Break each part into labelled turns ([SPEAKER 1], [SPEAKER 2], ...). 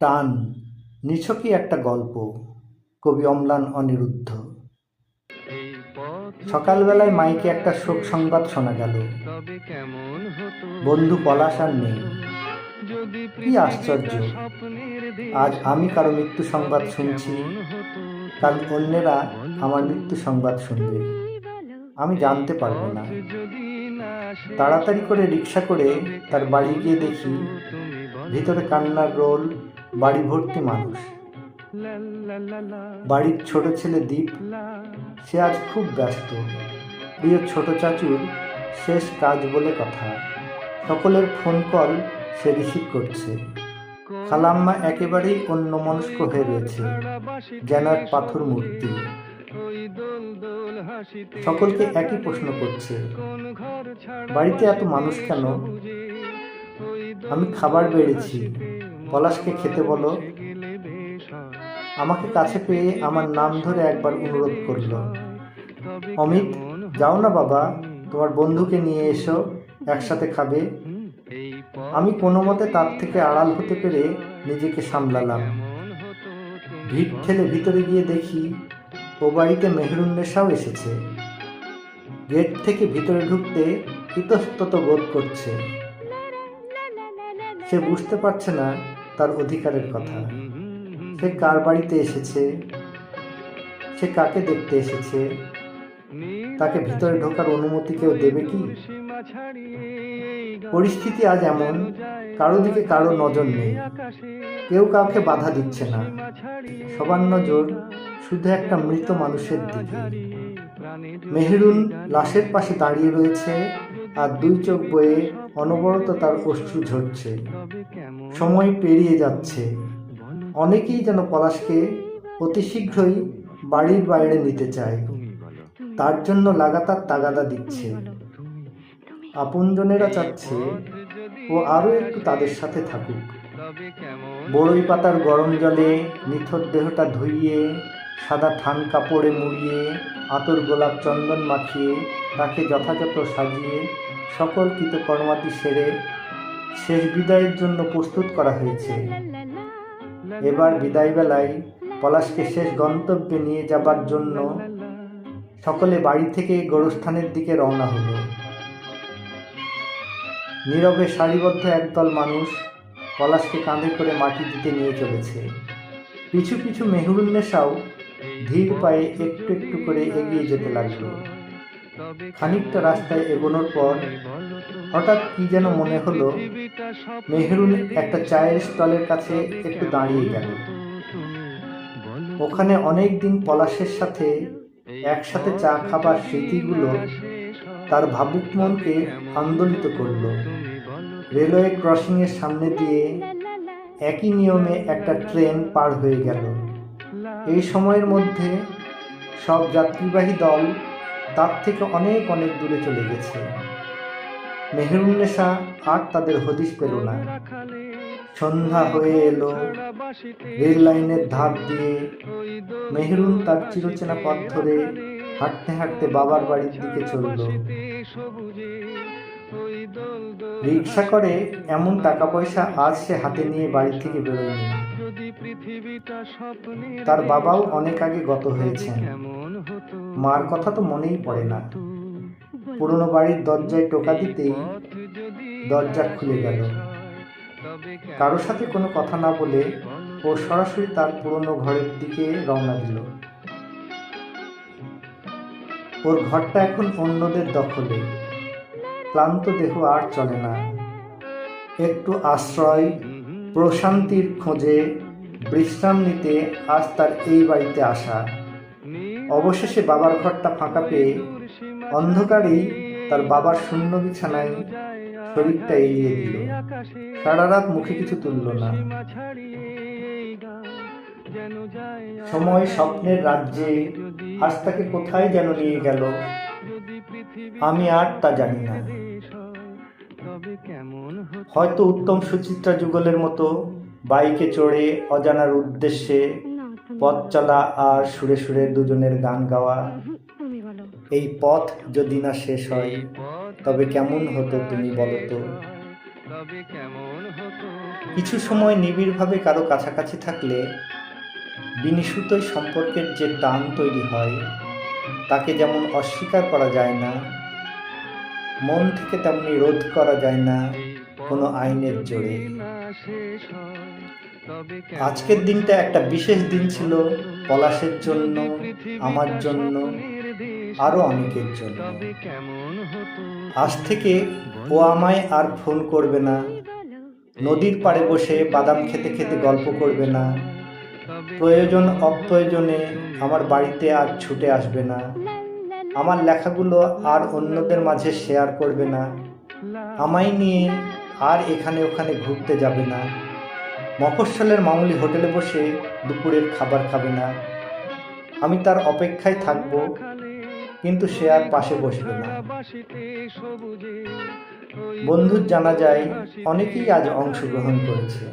[SPEAKER 1] টান, নিছকই একটা গল্প, কবি অম্লান অনিরুদ্ধ। সকালবেলায় মাইকে একটা শোক সংবাদ শোনা গেল। বন্ধু পলাশ আর নেই। কি আশ্চর্য, আজ আমি কারও মৃত্যু সংবাদ শুনছি, কাল অন্যেরা আমার মৃত্যু সংবাদ শুনবে। আমি জানতে পারব না। তাড়াতাড়ি করে রিক্সা করে তার বাড়ি গিয়ে দেখি, ভিতরে কান্নার রোল বাড়ি ভর্তি মানুষ। বাড়ির ছোট ছেলে দীপ, সে আজ খুব ব্যস্ত। প্রিয় ছোট চাচুর শেষ কাজ বলে কথা। সকলের ফোন কল সে রিসিভ করছে। খালাম্মা একেবারেই অন্য মনস্ক হয়ে রয়েছে যেন এক পাথর মূর্তি। সকলকে একই প্রশ্ন করছে, বাড়িতে এত মানুষ কেন? আমি খাবার বেড়েছি। পলাশকে খেতে বলো। আমাকে কাছে পেয়ে আমার নাম ধরে একবার অনুরোধ করল। অমিত, যাও না বাবা, তোমার বন্ধুকে নিয়ে এসো, একসাথে খাবে। আমি কোনো মতে তার থেকে আড়াল হতে পেরে নিজেকে সামলালাম। ভিড় ঠেলে ভিতরে গিয়ে দেখি ও বাড়িতে মেহরুন্নেশাও এসেছে। গেট থেকে ভিতরে ঢুকতে ইতস্তত বোধ করছে। সে বুঝতে পারছে না তার অধিকারের কথা। সে কার বাড়িতে এসেছে? সে কাকে দেখতে এসেছে? তাকে ভিতরে ঢোকার অনুমতি কেউ দেবে কি? পরিস্থিতি আজ এমন, কারও দিকে কারও নজর নেই। কেউ কাউকে বাধা দিচ্ছে না। সবার নজর শুধু একটা মৃত মানুষের দিকে। মেহরুন লাশের পাশে দাঁড়িয়ে রয়েছে আর দুই চোখ বয়ে অনবরত তার অশ্রু ঝরছে। সময় পেরিয়ে যাচ্ছে। অনেকেই যেন পলাশকে অতি শীঘ্রই বাড়ির বাইরে নিতে চায়। তার জন্য লাগাতার তাগাদা দিচ্ছে। আপনজনেরা চাচ্ছে ও আরও একটু তাদের সাথে থাকুক। বড়ই পাতার গরম জলে নিথর দেহটা ধুইয়ে সাদা থান কাপড়ে মুড়িয়ে আতর গোলাপ চন্দন মাখিয়ে তাকে যথাযথ সাজিয়ে সকল কৃতকর্মাদি সেরে শেষ বিদায়ের জন্য প্রস্তুত করা হয়েছে। এবার বিদায়বেলায় পলাশকে শেষ গন্তব্যে নিয়ে যাবার জন্য সকলে বাড়ি থেকে গোরস্থানের দিকে রওনা হলো। নীরবে সারিবদ্ধ একদল মানুষ পলাশকে কাঁধে করে মাটি দিতে নিয়ে চলেছে। পিছু পিছু মেহরুন্নেশাও ধীর পায়ে একটু একটু করে এগিয়ে যেতে লাগল। খানিকটা রাস্তায় এগোনোর পর হঠাৎ কি যেন মনে হলো, মেহরুন একটা চায়ের স্টলের কাছে একটু দাঁড়িয়ে গেল। ওখানে অনেক দিন পলাশের সাথে একসাথে চা খাবার স্মৃতিগুলো তার ভাবুক মনকে আন্দোলিত করল। রেলওয়ে ক্রসিংয়ের সামনে দিয়ে একই নিয়মে একটা ট্রেন পার হয়ে গেল। এই সময়ের মধ্যে সব যাত্রীবাহী দল তার থেকে অনেক অনেক দূরে চলে গেছে। মেহরুন্নেশা আর তাদের হদিস পেল না। সন্ধ্যা হয়ে এলো, রেল লাইনের ধার দিয়ে মেহরুন তার চিরচেনা পথ ধরে হাঁটতে হাঁটতে বাবার বাড়ির দিকে চলল। রিক্সা করে এমন টাকা পয়সা আজ সে হাতে নিয়ে বাড়ি থেকে বেরোয়নি। তার বাবাও অনেক আগে গত হয়েছেন। মার কথা তো মনেই পড়ে না। পুরনো বাড়ির দরজায় টোকা দিতেই দরজা খুলে গেল। কারোর সাথে কোনো কথা না বলে ও সরাসরি তার পুরনো ঘরের দিকে রওনা দিল। ওর ঘরটা এখন অন্যদের দখলে। ক্লান্ত দেহ আর চলে না। একটু আশ্রয় প্রশান্তির খোঁজে বিশ্রাম নিতে আজ তার এই বাড়িতে আসা। অবশেষে বাবার ঘরটা ফাঁকা পেয়ে অন্ধকারেই তার বাবার শূন্য বিছানায় শরীরটা এড়িয়ে দিল। সারা রাত মুখে কিছু তুলল না। সময় স্বপ্নের রাজ্যে আজ তাকে কোথায় যেন নিয়ে গেল, আমি আর তা জানি না। হয়তো উত্তম সুচিত্রা যুগলের মতো বাইকে চড়ে অজানার উদ্দেশ্যে পথ চলা আর সুরে সুরে দুজনের গান গাওয়া। এই পথ যদি না শেষ হয় তবে কেমন হতো তুমি বলো তো? কিছু সময় নিবিড়ভাবে কারও কাছাকাছি থাকলে বিনিশুতই সম্পর্কের যে টান তৈরি হয় তাকে যেমন অস্বীকার করা যায় না মন থেকে তেমনি রোধ করা যায় না কোনো আইনের জোরে। আজকের দিনটা একটা বিশেষ দিন ছিল পলাশের জন্য, আমার জন্য আরও অনেকের জন্য। আজ থেকে ও আমায় আর ফোন করবে না, নদীর পাড়ে বসে বাদাম খেতে খেতে গল্প করবে না, প্রয়োজন অপ্রয়োজনে আমার বাড়িতে আর ছুটে আসবে না, আমার লেখাগুলো আর অন্যদের মাঝে শেয়ার করবে না, আমায় নিয়ে আর এখানে ওখানে ঘুরতে যাবে না। মফস্বলের মামুলি হোটেলে বসে দুপুরের খাবার খাবে না। আমি তার অপেক্ষায় থাকব, কিন্তু সে আর পাশে বসবে না। বন্ধুর জানা যায়, অনেকেই আজ অংশগ্রহণ করেছে।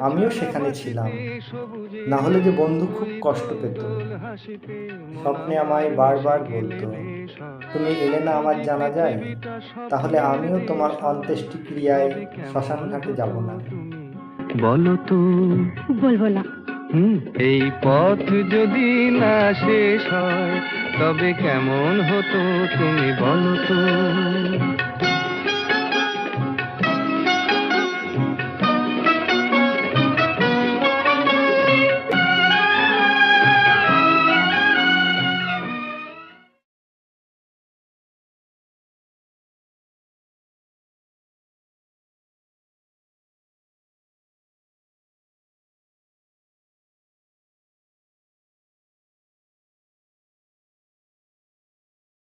[SPEAKER 1] আমিও সেখানে ছিলাম। না হলে যে বন্ধু খুব কষ্ট পেত। স্বপ্নে আমায় বারবার বলতো তুমি এলে না আমার জানা যায়? তাহলে আমিও তোমার অন্ত্যেষ্টিক্রিয়ায় শ্মশান ঘাটে যাব না।
[SPEAKER 2] বলো তো
[SPEAKER 3] বলব না।
[SPEAKER 2] এই পথ যদি না শেষ হয় তবে কেমন হতো তুমি বলো তো